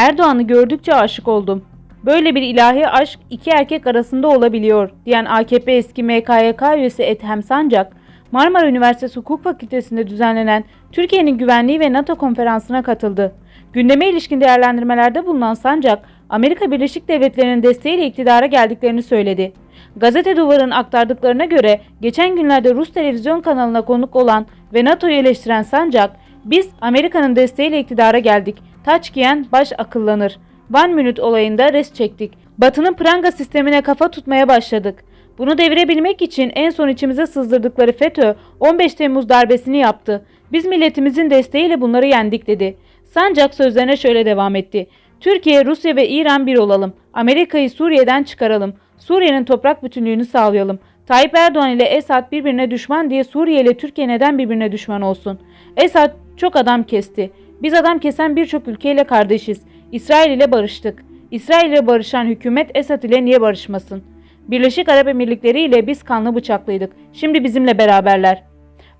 Erdoğan'ı gördükçe aşık oldum. Böyle bir ilahi aşk iki erkek arasında olabiliyor diyen AKP eski MKYK üyesi Ethem Sancak, Marmara Üniversitesi Hukuk Fakültesi'nde düzenlenen Türkiye'nin güvenliği ve NATO konferansına katıldı. Gündeme ilişkin değerlendirmelerde bulunan Sancak, Amerika Birleşik Devletleri'nin desteğiyle iktidara geldiklerini söyledi. Gazete Duvar'ın aktardıklarına göre geçen günlerde Rus televizyon kanalına konuk olan ve NATO'yu eleştiren Sancak, biz Amerika'nın desteğiyle iktidara geldik. Taç giyen baş akıllanır. One Minute olayında res çektik. Batı'nın pranga sistemine kafa tutmaya başladık. Bunu devirebilmek için en son içimize sızdırdıkları FETÖ 15 Temmuz darbesini yaptı. Biz milletimizin desteğiyle bunları yendik dedi. Sancak sözlerine şöyle devam etti. Türkiye, Rusya ve İran bir olalım. Amerika'yı Suriye'den çıkaralım. Suriye'nin toprak bütünlüğünü sağlayalım. Tayyip Erdoğan ile Esad birbirine düşman diye Suriye ile Türkiye neden birbirine düşman olsun? Esad çok adam kesti. Biz adam kesen birçok ülkeyle kardeşiz. İsrail ile barıştık. İsrail ile barışan hükümet Esad ile niye barışmasın? Birleşik Arap Emirlikleri ile biz kanlı bıçaklıydık. Şimdi bizimle beraberler.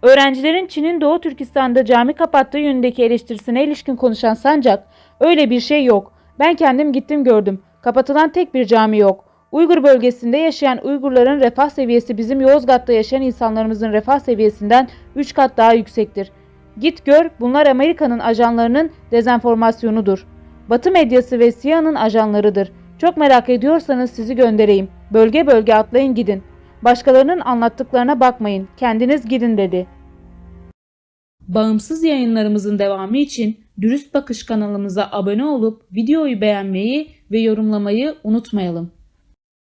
Öğrencilerin Çin'in Doğu Türkistan'da cami kapattığı yönündeki eleştirisine ilişkin konuşan Sancak, öyle bir şey yok. Ben kendim gittim gördüm. Kapatılan tek bir cami yok. Uygur bölgesinde yaşayan Uygurların refah seviyesi bizim Yozgat'ta yaşayan insanlarımızın refah seviyesinden 3 kat daha yüksektir. Git gör bunlar Amerika'nın ajanlarının dezenformasyonudur. Batı medyası ve SİHA'nın ajanlarıdır. Çok merak ediyorsanız sizi göndereyim. Bölge bölge atlayın gidin. Başkalarının anlattıklarına bakmayın. Kendiniz gidin dedi. Bağımsız yayınlarımızın devamı için Dürüst Bakış kanalımıza abone olup videoyu beğenmeyi ve yorumlamayı unutmayalım.